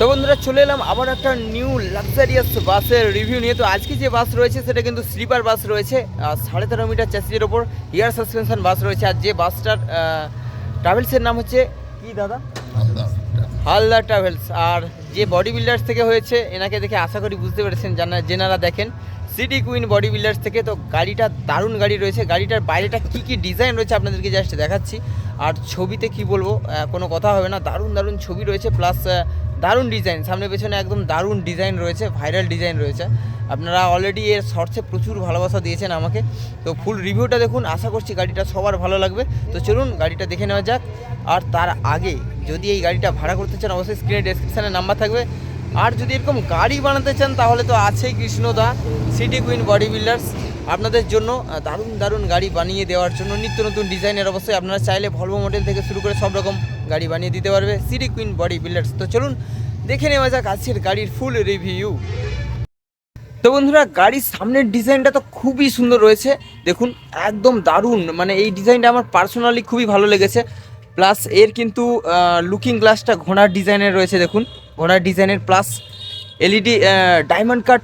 তো বন্ধুরা চলে এলাম আবার একটা নিউ লাক্সারিয়াস বাসের রিভিউ নিয়ে। তো আজকে যে বাস রয়েছে সেটা কিন্তু স্লিপার বাস রয়েছে আর সাড়ে তেরো মিটার চ্যাসিজের ওপর এয়ার সাসপেনশন বাস রয়েছে। আর যে বাসটার ট্রাভেলসের নাম হচ্ছে কি দাদা? হালদার ট্রাভেলস আর যে বডি বিল্ডার্স থেকে হয়েছে এনাকে দেখে আশা করি বুঝতে পেরেছেন জানা যেনারা দেখেন। সিটি কুইন বডি বিল্ডার্স থেকে তো গাড়িটা দারুণ গাড়ি রয়েছে। গাড়িটার বাইরেটা কী কী ডিজাইন রয়েছে আপনাদেরকে জাস্ট দেখাচ্ছি। আর ছবিতে কি বলব কোনো কথা হবে না। দারুণ দারুণ ছবি রয়েছে প্লাস দারুণ ডিজাইন সামনে পেছনে একদম দারুণ ডিজাইন রয়েছে ভাইরাল ডিজাইন রয়েছে। আপনারা অলরেডি এর শর্টসে প্রচুর ভালোবাসা দিয়েছেন আমাকে। তো ফুল রিভিউটা দেখুন, আশা করছি গাড়িটা সবার ভালো লাগবে। তো চলুন, গাড়িটা দেখে নেওয়া যাক। আর তার আগে যদি এই গাড়িটা ভাড়া করতে চান, অবশ্যই স্ক্রিনে ডেসক্রিপশানে নাম্বার থাকবে। আর যদি এরকম গাড়ি বানাতে চান, তাহলে তো আছেই কৃষ্ণদা সিটি কুইন বডি বিল্ডার্স আপনাদের জন্য দারুণ দারুণ গাড়ি বানিয়ে দেওয়ার জন্য নিত্য নতুন ডিজাইনের অবশ্যই আপনারা চাইলে ভলভো মডেল থেকে শুরু করে সব রকম গাড়ি বানিয়ে দিতে পারবে সিটি কুইন বডি বিল্ডার্স তো চলুন, দেখে নেওয়া যাক আজকের গাড়ির ফুল রিভিউ তো বন্ধুরা, গাড়ির সামনের ডিজাইনটা তো খুবই সুন্দর রয়েছে। দেখুন, একদম দারুণ। মানে এই ডিজাইনটা আমার পার্সোনালি খুবই ভালো লেগেছে। প্লাস এর কিন্তু লুকিং গ্লাসটা ঘোড়ার ডিজাইনের রয়েছে, দেখুন। ঘোড়ার ডিজাইনের plus LED diamond cut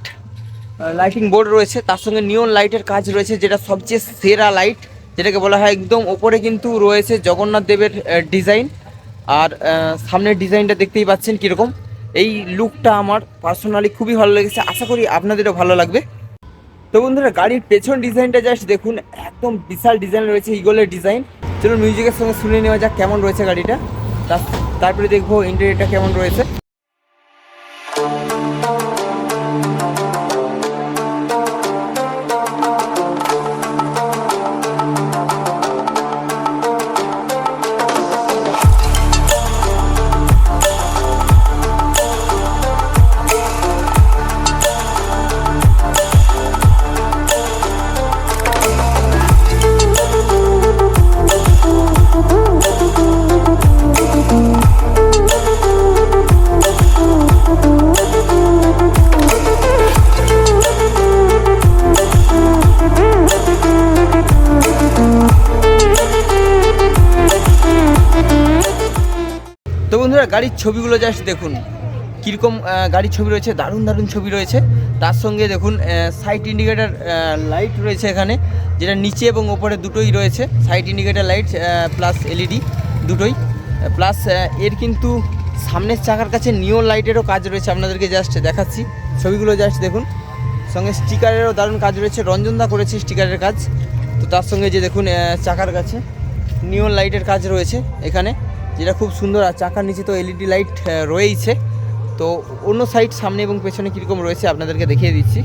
lighting board রয়েছে। তার সঙ্গে নিয়ন লাইটের কাজ রয়েছে, যেটা সবচেয়ে সেরা লাইট যেটাকে বলা হয় একদম ওপরে কিন্তু রয়েছে জগন্নাথ দেবের ডিজাইন আর সামনের ডিজাইনটা দেখতেই পাচ্ছেন কীরকম। এই লুকটা আমার পার্সোনালি খুবই ভালো লেগেছে। আশা করি আপনাদেরও ভালো লাগবে। তো বন্ধুরা, গাড়ির পেছন ডিজাইনটা জাস্ট দেখুন, একদম বিশাল ডিজাইন রয়েছে ইগলের ডিজাইন চলুন মিউজিকের সঙ্গে শুনে নেওয়া যাক কেমন রয়েছে গাড়িটা। তার- তারপরে দেখব ইন্টেরিয়রটা কেমন রয়েছে। তো বন্ধুরা, গাড়ির ছবিগুলো জাস্ট দেখুন। কীরকম গাড়ির ছবি রয়েছে, দারুণ দারুণ ছবি রয়েছে। তার সঙ্গে দেখুন সাইড ইন্ডিকেটার লাইট রয়েছে এখানে, যেটা নিচে এবং ওপরে দুটোই রয়েছে। Side indicator light plus LED দুটোই। প্লাস এর কিন্তু সামনের চাকার কাছে নিয়ন লাইটেরও কাজ রয়েছে, আপনাদেরকে জাস্ট দেখাচ্ছি। ছবিগুলো জাস্ট দেখুন। সঙ্গে স্টিকারেরও দারুণ কাজ রয়েছে। রঞ্জনদা করেছে স্টিকারের কাজ। তো তার সঙ্গে যে দেখুন চাকার কাছে নিয়ন লাইটের কাজ রয়েছে এখানে। যেটা খুব সুন্দর আর চাকার নিচে তো এলইডি লাইট রয়েইছে। তো অন্য সাইড সামনে এবং পেছনে কীরকম রয়েছে আপনাদেরকে দেখিয়ে দিচ্ছি।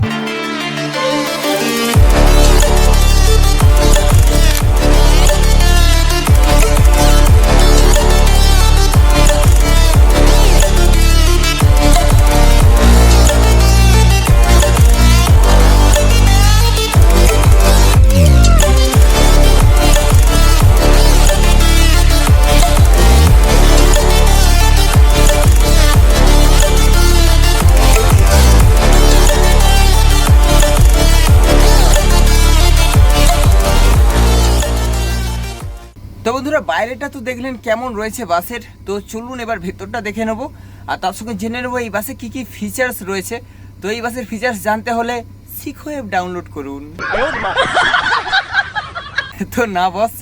তো বন্ধুরা, বাইরেটা তো দেখলেন কেমন রয়েছে বাসের। তো চলুন এবার ভেতরটা দেখে নেব। আর তার সঙ্গে জেনে নেব এই বাসে কী কী ফিচার্স রয়েছে। তো এই বাসের ফিচার্স জানতে হলে শিখো অ্যাপ ডাউনলোড করুন। তো না বস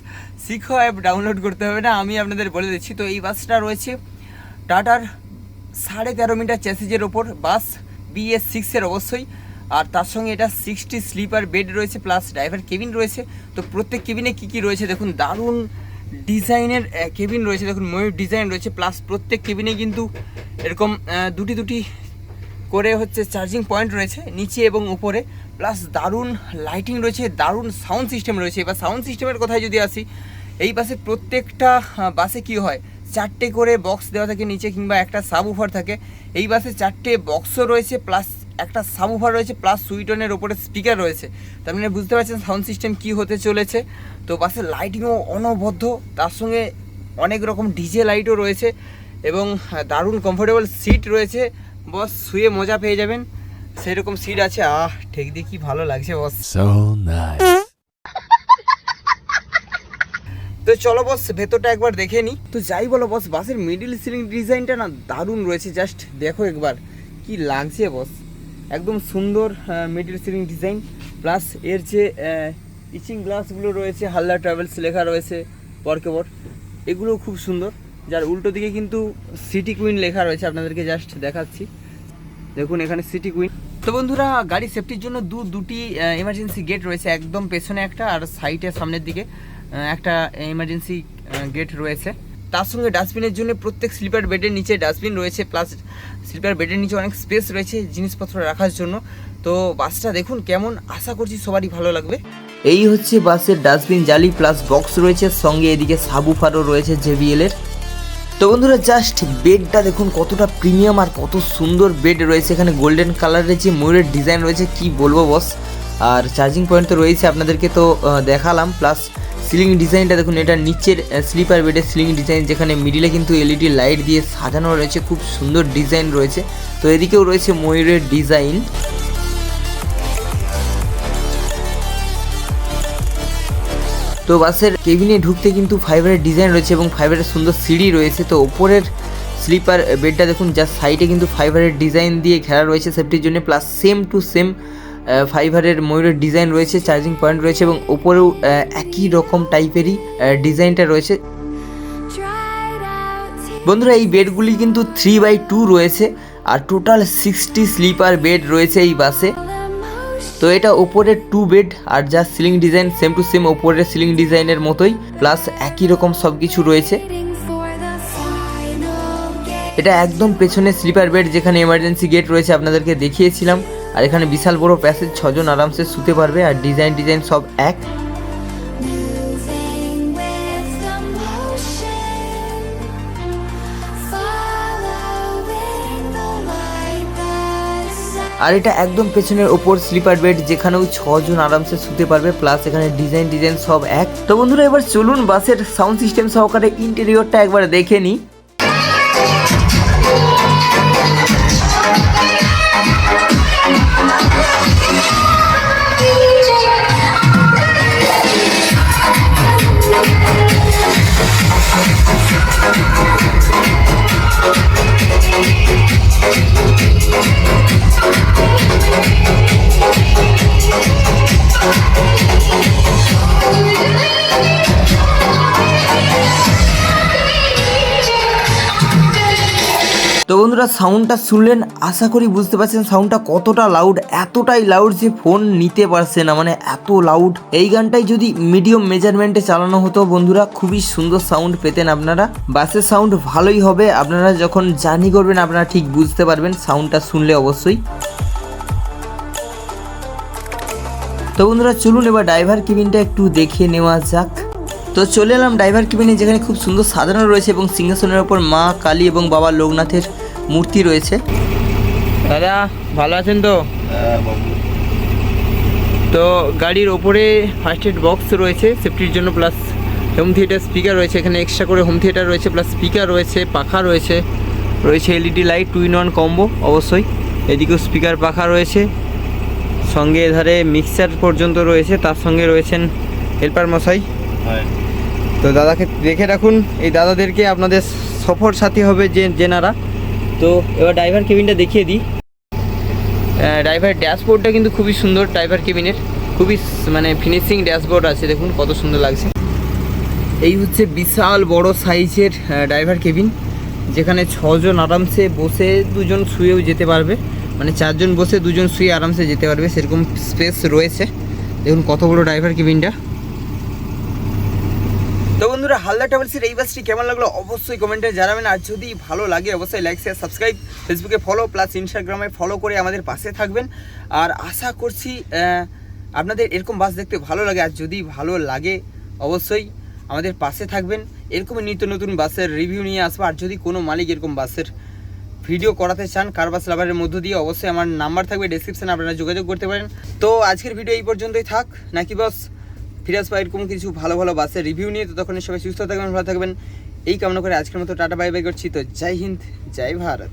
শিখো অ্যাপ ডাউনলোড করতে হবে না, আমি আপনাদের বলে দিচ্ছি। তো এই বাসটা রয়েছে টাটার সাড়ে তেরো মিটার চ্যাসিজের ওপর, বাস বিএস সিক্সের অবশ্যই। আর তার সঙ্গে এটা সিক্সটি স্লিপার বেড রয়েছে প্লাস ড্রাইভার কেবিন রয়েছে। তো প্রত্যেক কেবিনে কী কী রয়েছে দেখুন, দারুণ ডিজাইনের কেবিন রয়েছে, দেখুন, ময়ূর ডিজাইন রয়েছে প্লাস প্রত্যেক কেবিনে কিন্তু এরকম দুটি দুটি করে হচ্ছে চার্জিং পয়েন্ট রয়েছে, নিচে এবং উপরে প্লাস দারুণ লাইটিং রয়েছে, দারুণ সাউন্ড সিস্টেম রয়েছে। এবার সাউন্ড সিস্টেমের কথায় যদি আসি, এই বাসে প্রত্যেকটা বাসে কি হয়? চারটে করে বক্স দেওয়া থাকে নিচে কিংবা একটা সাব উফার থাকে। এই বাসে চারটে বক্সও রয়েছে প্লাস একটা সাব উফার রয়েছে প্লাস সুইটনের ওপরে স্পিকার রয়েছে। তার মানে বুঝতে পারছেন সাউন্ড সিস্টেম কি হতে চলেছে। তো বাসের লাইটিংও অনবদ্য তার সঙ্গে অনেক রকম ডিজে লাইটও রয়েছে এবং দারুণ কমফোর্টেবল সিট রয়েছে। বস শুয়ে মজা পেয়ে যাবেন। সেরকম সিট আছে। আহ ঠিক দিয়ে কি ভালো লাগছে বস। তো চলো বস ভেতরটা একবার দেখে নিই তো যাই বলো বস বাসের মিডিল সিলিং ডিজাইনটা না দারুণ রয়েছে। জাস্ট দেখো একবার। কি লাগছে বস। একদম সুন্দর মিডিল সিলিং ডিজাইন প্লাস এর যে ইচিং গ্লাসগুলো রয়েছে হাল্লা ট্রাভেলস লেখা রয়েছে পরকে পর এগুলো খুব সুন্দর। যার উল্টো দিকে কিন্তু সিটি কুইন লেখা রয়েছে, আপনাদেরকে জাস্ট দেখাচ্ছি। দেখুন এখানে সিটি কুইন তো বন্ধুরা, গাড়ি সেফটির জন্য দু, দুটি এমার্জেন্সি গেট রয়েছে। একদম পেছনে একটা আর সাইডে সামনের দিকে একটা এমার্জেন্সি গেট রয়েছে। তার সঙ্গে ডাস্টবিনের জন্য প্রত্যেক স্লিপার বেডের নিচে ডাস্টবিন রয়েছে, প্লাস স্লিপার বেডের নিচে অনেক স্পেস রয়েছে জিনিসপত্র রাখার জন্য। তো বাসটা দেখুন কেমন, আশা করছি সবারই ভালো লাগবে। এই হচ্ছে বাসের ডাস্টবিন জালি, প্লাস বক্স রয়েছে, সঙ্গে এদিকে সাবুফারও রয়েছে জেবিএল এর। তো বন্ধুরা, জাস্ট বেডটা দেখুন কতটা প্রিমিয়াম আর কত সুন্দর বেড রয়েছে। এখানে গোল্ডেন কালারের যে ময়ূরের ডিজাইন রয়েছে, কি বলব বস? আর চার্জিং পয়েন্ট তো রয়েছে আপনাদেরকে তো দেখালাম, প্লাস সিলিং ডিজাইনটা দেখুন, এটা নিচের স্লিপার বেডের সিলিং ডিজাইন যেখানে মিডিলে কিন্তু এলইডি লাইট দিয়ে সাজানো রয়েছে, খুব সুন্দর ডিজাইন রয়েছে। তো এদিকেও রয়েছে ময়ূরের ডিজাইন তো বাসের কেবিনে ঢুকতে কিন্তু ফাইবারের ডিজাইন রয়েছে এবং ফাইবারের সুন্দর সিঁড়ি রয়েছে। তো ওপরের স্লিপার বেডটা দেখুন যার সাইডে কিন্তু ফাইবারের ডিজাইন দিয়ে ঘেরা রয়েছে সেফটির জন্য প্লাস সেম টু সেম ফাইবারের ময়ূরের ডিজাইন রয়েছে চার্জিং পয়েন্ট রয়েছে এবং ওপরেও আহ, একই রকম টাইপেরই ডিজাইনটা রয়েছে। বন্ধুরা এই বেডগুলি কিন্তু থ্রি বাই টু রয়েছে আর টোটাল সিক্সটি স্লিপার বেড রয়েছে এই বাসে। তো এটা ওপরের টু বেড আর যা ceiling design same to same ওপরের সিলিং ডিজাইনের মতোই প্লাস একই রকম সব কিছু রয়েছে। এটা একদম পেছনে স্লিপার বেড যেখানে এমার্জেন্সি গেট রয়েছে আপনাদেরকে দেখিয়েছিলাম। আর এখানে বিশাল বড় প্যাসেজ, ছজন আরামসে শুতে পারবে আর ডিজাইন ডিজাইন সব এক। আর এটা একদম পেছনের ওপর স্লিপার বেড, যেখানেও ছজন আরামসে শুতে পারবে, প্লাস এখানে ডিজাইন ডিজাইন সব এক। তো বন্ধুরা, এবার চলুন বাসের সাউন্ড সিস্টেম সহকারে ইন্টেরিয়রটা একবার দেখে নিই। বন্ধুরা সাউন্ডটা শুনলেন, আশা করি বুঝতে পারছেন সাউন্ডটা কতটা লাউড এতটাই লাউড যে ফোন নিতে পারছে না মানে এত লাউড এই গানটাই যদি মিডিয়াম মেজারমেন্টে চালানো হতো বন্ধুরা, খুবই সুন্দর সাউন্ড পেতেন আপনারা। বাসের সাউন্ড ভালোই হবে, আপনারা যখন জার্নি করবেন, আপনারা ঠিক বুঝতে পারবেন সাউন্ডটা শুনলে অবশ্যই। তো বন্ধুরা, চলুন এবার ড্রাইভার কেবিনটা একটু দেখে নেওয়া যাক। তো চলে এলাম ড্রাইভার কেবিনে যেখানে খুব সুন্দর সাজানো রয়েছে এবং সিংহাসনের ওপর মা কালী এবং বাবা লোকনাথের মূর্তি রয়েছে। দাদা ভালো আছেন তো? তো গাড়ির ওপরে ফার্স্ট এড বক্স রয়েছে সেফটির জন্য প্লাস হোম থিয়েটার স্পিকার রয়েছে এখানে এক্সট্রা করে হোম থিয়েটার রয়েছে প্লাস স্পিকার রয়েছে পাখা রয়েছে রয়েছে LED light two in one combo অবশ্যই। এদিকেও স্পিকার পাখা রয়েছে সঙ্গে এধারে মিক্সার পর্যন্ত রয়েছে তার সঙ্গে রয়েছেন হেল্পার মশাই। তো দাদাকে দেখে রাখুন এই দাদাদেরকে আপনাদের সফর সাথী হবে যে যেনারা। তো এবার ড্রাইভার কেবিনটা দেখিয়ে দিই। ড্রাইভার ড্যাশবোর্ডটা কিন্তু খুবই সুন্দর ড্রাইভার কেবিনের খুবই মানে ফিনিশিং ড্যাশবোর্ড আছে, দেখুন কত সুন্দর লাগছে। এই হচ্ছে বিশাল বড় সাইজের ড্রাইভার কেবিন যেখানে ছজন আরামসে বসে দুজন শুয়েও যেতে পারবে। মানে চারজন বসে দুজন শুয়ে আরামসে যেতে পারবে, সেরকম স্পেস রয়েছে। দেখুন কত বড় ড্রাইভার কেবিনটা বন্ধুরা, হালদা ট্রাভেলসের এই বাসটি কেমন লাগল অবশ্যই কমেন্টে জানাবেন। আর যদি ভালো লাগে, অবশ্যই লাইক শেয়ার সাবস্ক্রাইব ফেসবুকে ফলো প্লাস ইনস্টাগ্রামে ফলো করে আমাদের পাশে থাকবেন। আর আশা করছি আপনাদের এরকম বাস দেখতে ভালো লাগে। আর যদি ভালো লাগে, অবশ্যই আমাদের পাশে থাকবেন। এরকমই নিত্য নতুন বাসের রিভিউ নিয়ে আসব। আর যদি কোনো মালিক এরকম বাসের ভিডিও করাতে চান কার বাস লাভারের মধ্য দিয়ে, অবশ্যই আমার নাম্বার থাকবে। ডিসক্রিপশানে আপনারা যোগাযোগ করতে পারেন। তো আজকের ভিডিও এই পর্যন্তই থাক। নাকি বস ফিরে পাই এরকম কিছু ভালো ভালো বাসের রিভিউ নিয়ে, তো তখন সবাই সুস্থ থাকবেন, ভালো থাকবেন। এই কামনা করে আজকের মতো টাটা বাই বাই করছি। তো জয় হিন্দ, জয় ভারত।